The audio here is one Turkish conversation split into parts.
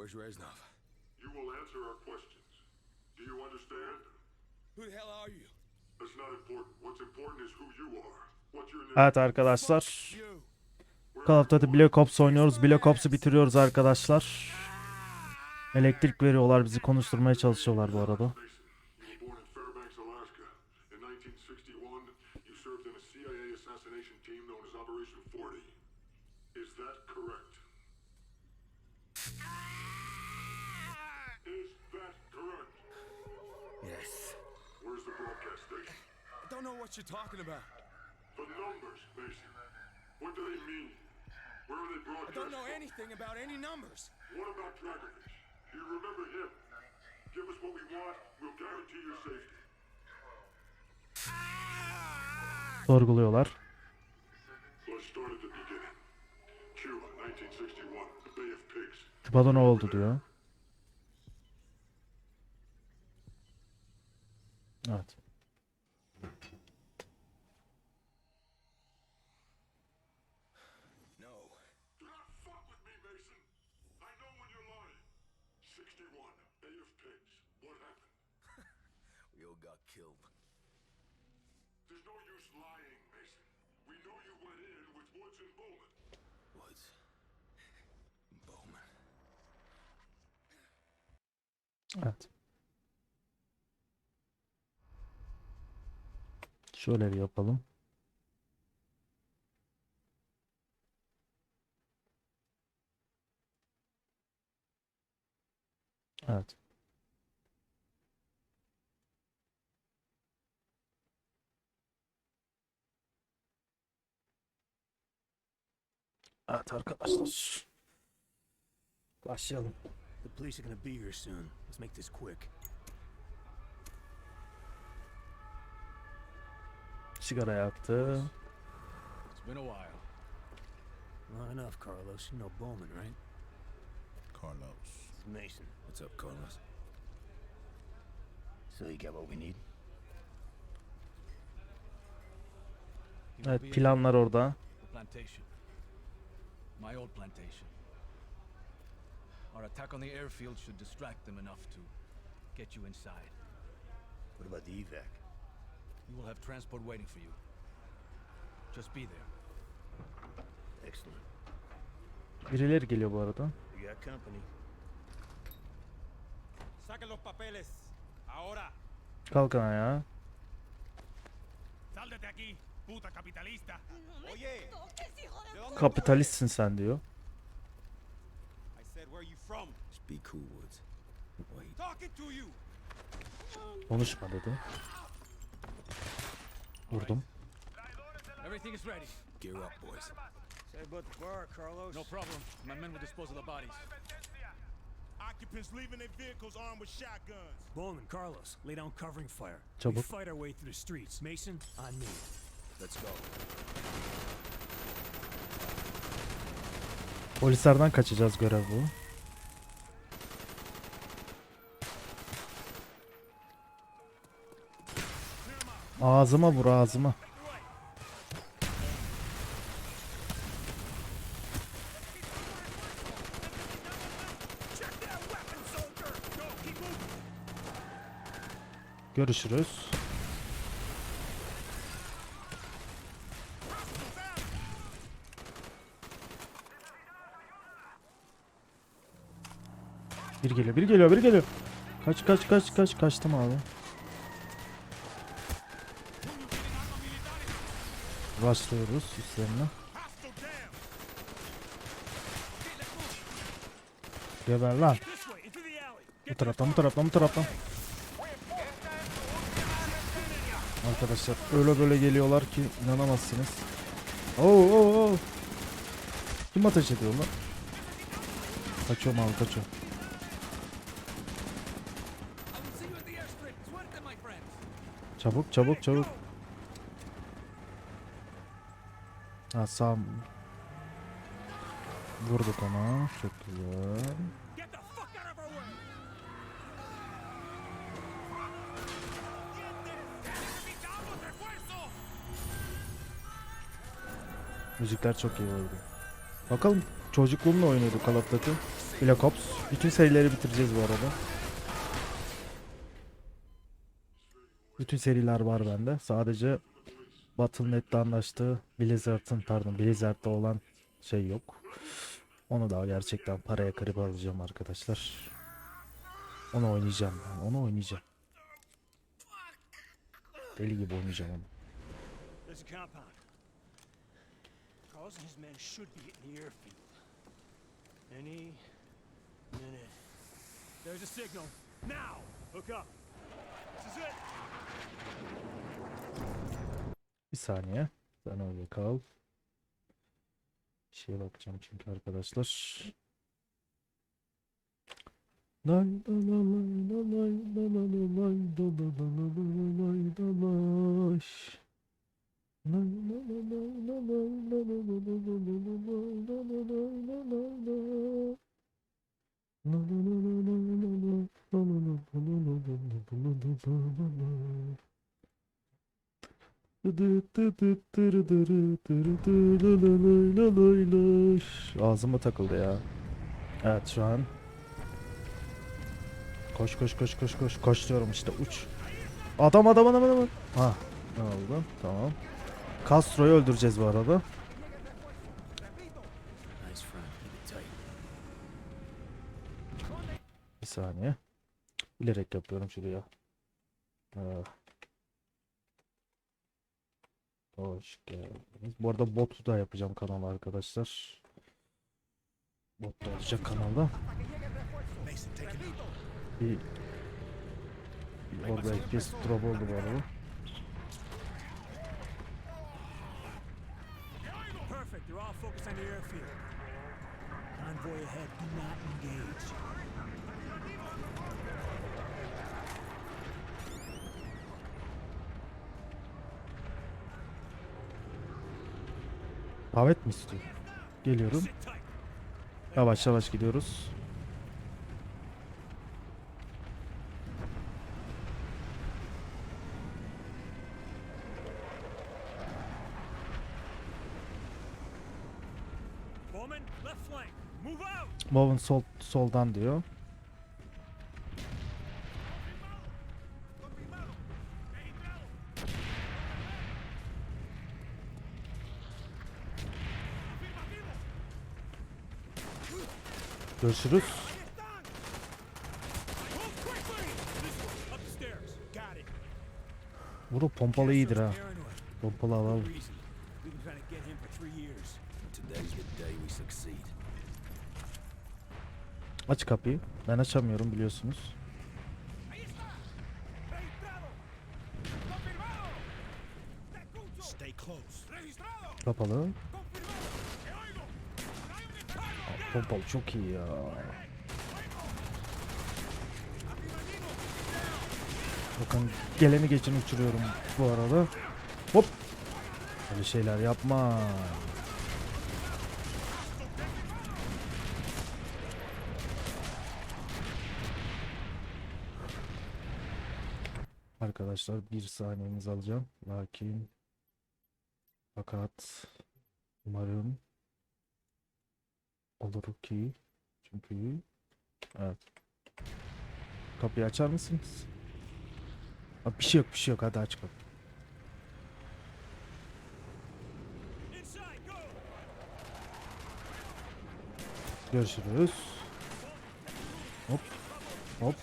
Where's Reznov? You will answer our questions. Do you understand? Who the hell are you? That's not important. What's important is who you are. What's your name? Evet arkadaşlar. Call of Duty Black Ops oynuyoruz. Black Ops'u bitiriyoruz arkadaşlar. Elektrik veriyorlar bizi konuşturmaya çalışıyorlar bu arada. Don't know what you're talking about. The numbers, Mason. What do they mean? Where are they I broadcast don't know from? anything about any numbers. What about Dragovich? Do you remember him? Give us what we want, we'll guarantee your safety. Sorguluyorlar. Let's start at the beginning. Cuba, 1961, the Bay of Pigs. Küba'da ne oldu diyor. Evet. No. Do not fuck with me, Mason. I know when you're lying. 61, Bay of Pigs. What happened? We all got killed. There's no use lying, Mason. We know you went in with Woods and Bowman. Woods. Bowman. Evet. Şöyle bir yapalım. Evet. Evet arkadaşlar. Başlayalım. The police are gonna be here soon. Let's make this quick. Sigara yaktı. It's been a while. Long enough, Carlos. You know Bowman, right? Carlos. İs Mason. What's up, Carlos? So you got what we need? Evet planlar orada. My old plantation. Our attack on the airfield should distract them enough to get you inside. What about the evac? You will have transport waiting for you. Just be there. Excellent. Birileri geliyor bu arada. We got company. Saquen los papeles. Ahora. Kalkın ayağa. Sal de aquí, puta capitalista. Oye, ¿de dónde? Kapitalistsin sen diyor. I said, where you from? Just be cool, Woods. Wait. Talking to you. Konuşma dedi. Vurdum. Everything is ready. Gear up, boys. Say Carlos. No problem. My men will dispose of the bodies. Occupants leaving their vehicles armed with shotguns. Bowman, Carlos, lay down covering fire. We Çabuk. fight our way through the streets. Mason, on me. Polislerden kaçacağız görev bu. Ağzıma vur ağzıma. Görüşürüz. Bir geliyor, bir geliyor, bir geliyor. Kaç, kaç, kaç, kaç, kaçtım abi. Başlıyoruz üstlerine. Geber lan. Bu taraftan, bu taraftan, bu taraftan. Arkadaşlar öyle böyle geliyorlar ki inanamazsınız. Oo, oo, oo. Kim ateş ediyor lan? Kaçıyorum abi kaçıyorum. I will see you at the airstrip. Suerte, my friends. Çabuk çabuk çabuk. Ha sağ Vurduk ona. Çok güzel. Müzikler çok iyi oldu. Bakalım Çocukluğumla oynuyorduk Call of Duty. Black Ops. Bütün serileri bitireceğiz bu arada. Bütün seriler var bende. Sadece Battle.net'te anlaştığı Blizzard'ın pardon Blizzard'da olan şey yok. Onu da gerçekten paraya kırıp alacağım arkadaşlar. Onu oynayacağım. ben, Onu oynayacağım. Deli gibi oynayacağım onu. There's a signal. Now! Hook up. This is it. Bir saniye. Sen öyle kal. Bir şeye bakacağım çünkü arkadaşlar. Lay la la lay la lay la la la lay la la la la la la lay la lay. Ağzıma takıldı ya. Evet şu an. Koş koş koş koş koş. Koş diyorum işte uç. Adam adam adam adam. Ha ne oldu? Tamam. Castro'yu öldüreceğiz bu arada. Bir saniye. Bilerek yapıyorum şuraya. Ah. Hoş geldiniz. Bu arada bot da yapacağım kanala arkadaşlar. Bot da olacak kanalda. Bir, bir orada FPS drop oldu bu arada. Perfect. They're all focused on the airfield. Convoy ahead. Do not engage. Davet mi istiyor? Geliyorum. Yavaş yavaş gidiyoruz. Bowen sol soldan diyor. Görüşürüz. Bunu pompalı iyidir ha. Pompalı alalım. Aç kapıyı. Ben açamıyorum biliyorsunuz. Kapalı. Pompalı çok iyi ya. Bakın geleni geçeni uçuruyorum bu arada. Hop. Öyle şeyler yapma. Arkadaşlar bir saniyenizi alacağım. Lakin fakat umarım olur ki çünkü evet. Kapıyı açar mısınız? Abi bir şey yok bir şey yok hadi aç kapıyı. Görüşürüz. Hop. Hop.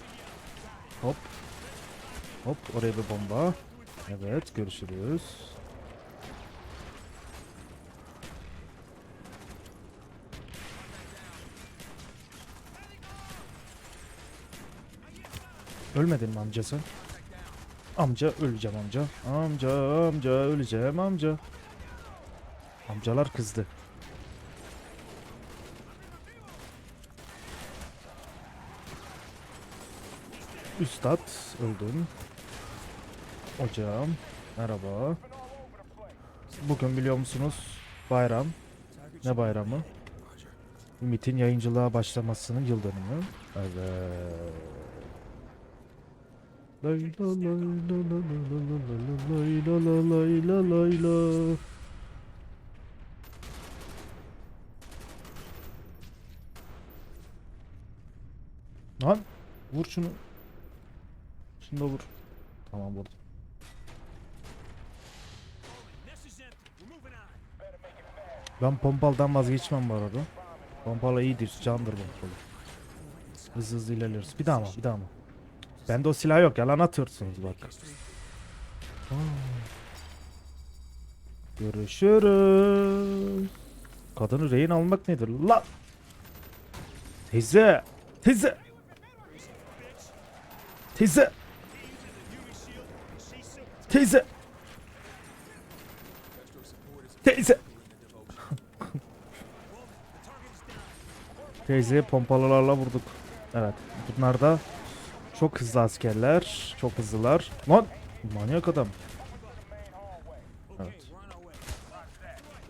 Hop. Hop oraya bir bomba. Evet görüşürüz. Ölmedin mi amca sen? Amca öleceğim amca. Amca amca öleceğim amca. Amcalar kızdı. Üstad öldün. Hocam merhaba. Bugün biliyor musunuz bayram. Ne bayramı? Ümit'in yayıncılığa başlamasının yıl dönümü. Evet. Lay. Lan vur şunu. Şimdi vur. Tamam vurdum. Ben pompaldan vazgeçmem bu arada. Pompala iyidir, candır pompalı. Hızlı hızlı ilerliyoruz. Bir daha mı? Bir daha mı? Bende o silah yok. Yalan atıyorsunuz bak. Görüşürüz. Kadını rehin almak nedir? La! Teyze! Teyze! Teyze! Teyze! Teyze! Teyzeyi pompalılarla vurduk. Evet. Bunlar da çok hızlı askerler. Çok hızlılar. Lan! Manyak adam. Evet.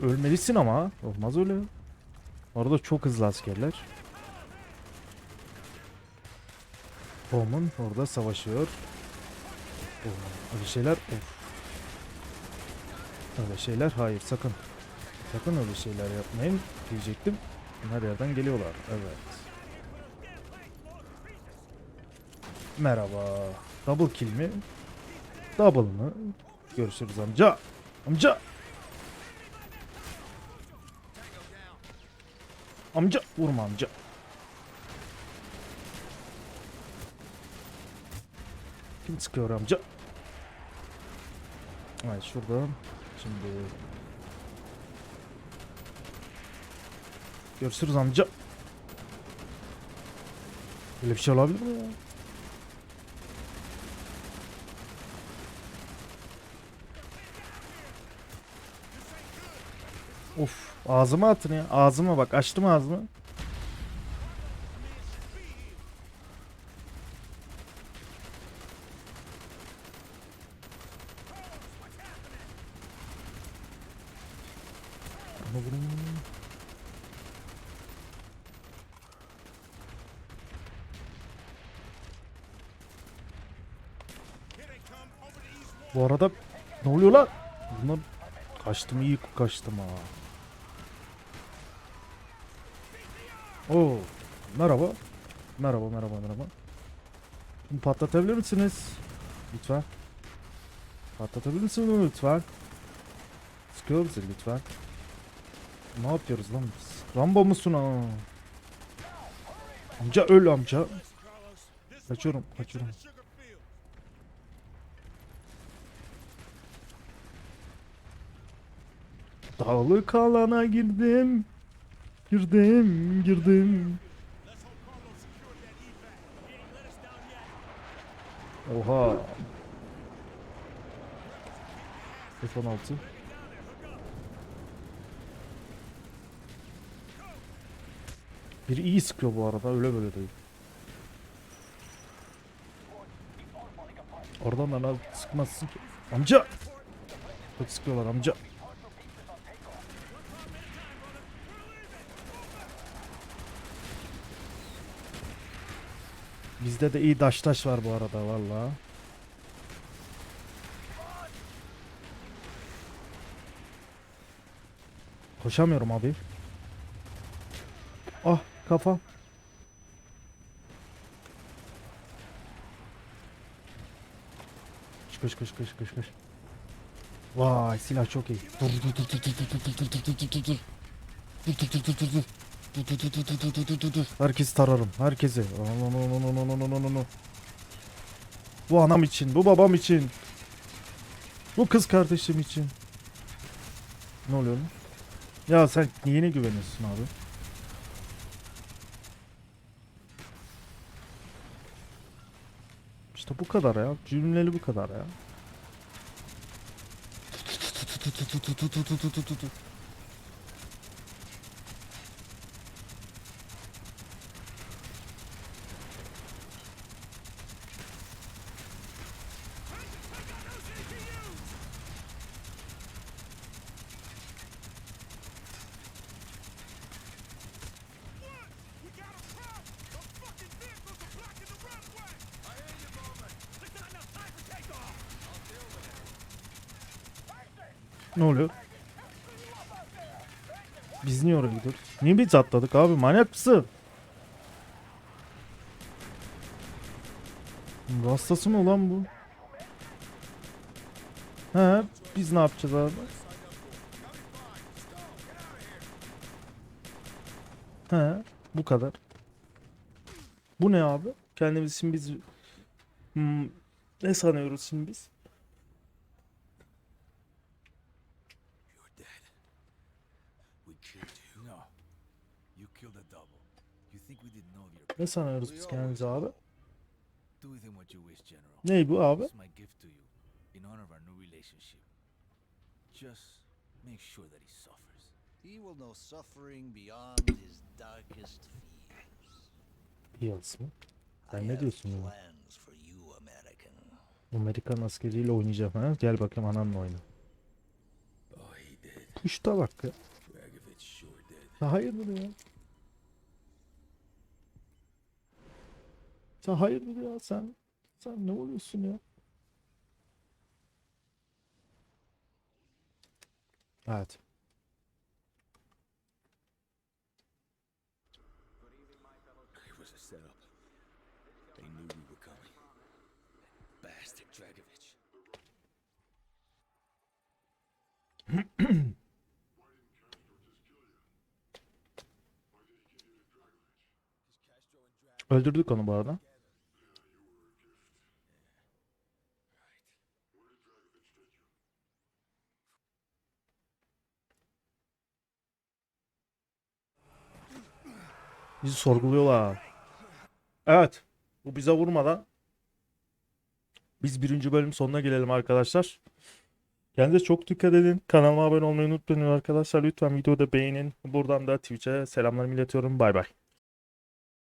Ölmelisin ama. Olmaz öyle. Orada çok hızlı askerler. Bowman orada savaşıyor. Öyle şeyler. Of. Öyle şeyler hayır sakın. Sakın öyle şeyler yapmayın diyecektim. Her yerden geliyorlar. Evet. Merhaba. Double kill mi? Double mı? Görüşürüz amca. Amca. Amca vurma amca. Kim sıkıyor amca? Evet şurada. Şimdi Görüşürüz amca. Böyle bir şey olabilir mi ya? Of ağzıma atın ya. Ağzıma bak açtım ağzımı. Bu arada ne oluyor lan? Bunlar kaçtım iyi kaçtım ha. Oo, merhaba. Merhaba, merhaba, merhaba. Bunu patlatabilir misiniz? Lütfen. Patlatabilir misiniz bunu lütfen? Sıkıyor lütfen? Ne yapıyoruz lan biz? Rambo musun ha? Amca öl amca. Kaçıyorum, kaçıyorum. Dağlık alana girdim. Girdim, girdim. Oha. F-16. Biri iyi sıkıyor bu arada öyle böyle değil. Oradan bana sıkmazsın ki. Amca! Çok sıkıyorlar amca. Bizde de iyi daş taş var bu arada valla. Koşamıyorum abi. Ah kafa. Koş koş koş koş koş. Vay silah çok iyi. Dur dur dur dur dur dur dur dur dur dur dur dur dur. Dur dur dur dur Dur dur dur dur dur dur dur dur. Herkesi tararım. Herkesi. Bu anam için. Bu babam için. Bu kız kardeşim için. Ne oluyor lan? Ya sen niye ne güveniyorsun abi? İşte bu kadar ya. Cümleli bu kadar ya. Ne oluyor? Biz niye oraya gidiyoruz? Niye biz atladık abi? Manyak mısın? Rastası mı lan bu? He, biz ne yapacağız abi? He, bu kadar. Bu ne abi? Kendimiz için biz Hmm, ne sanıyoruz şimdi biz? You're dead. We killed you. No. You killed a double. You think we didn't know of your Ne sanıyoruz biz kendimizi abi? Ney bu abi? İn honor of our new relationship. Just make sure that he suffers. He will know suffering beyond his darkest fears. Yıldız mı? Sen ne diyorsun American. Amerikan askeriyle oynayacağım ha. Gel bakayım ananla oyna. Puşta bak ya. Hayırdır ya? Sen hayırdır ya sen? Sen ne oluyorsun ya? Evet. It was a setup. They knew we were coming. Bastard Dragovich. Öldürdük onu bu arada. Bizi sorguluyorlar. Evet. Bu bize vurmadan biz birinci bölüm sonuna gelelim arkadaşlar. Kendinize çok dikkat edin. Kanalıma abone olmayı unutmayın arkadaşlar. Lütfen videoda beğenin. Buradan da Twitch'e selamlarımı iletiyorum. Bay bay.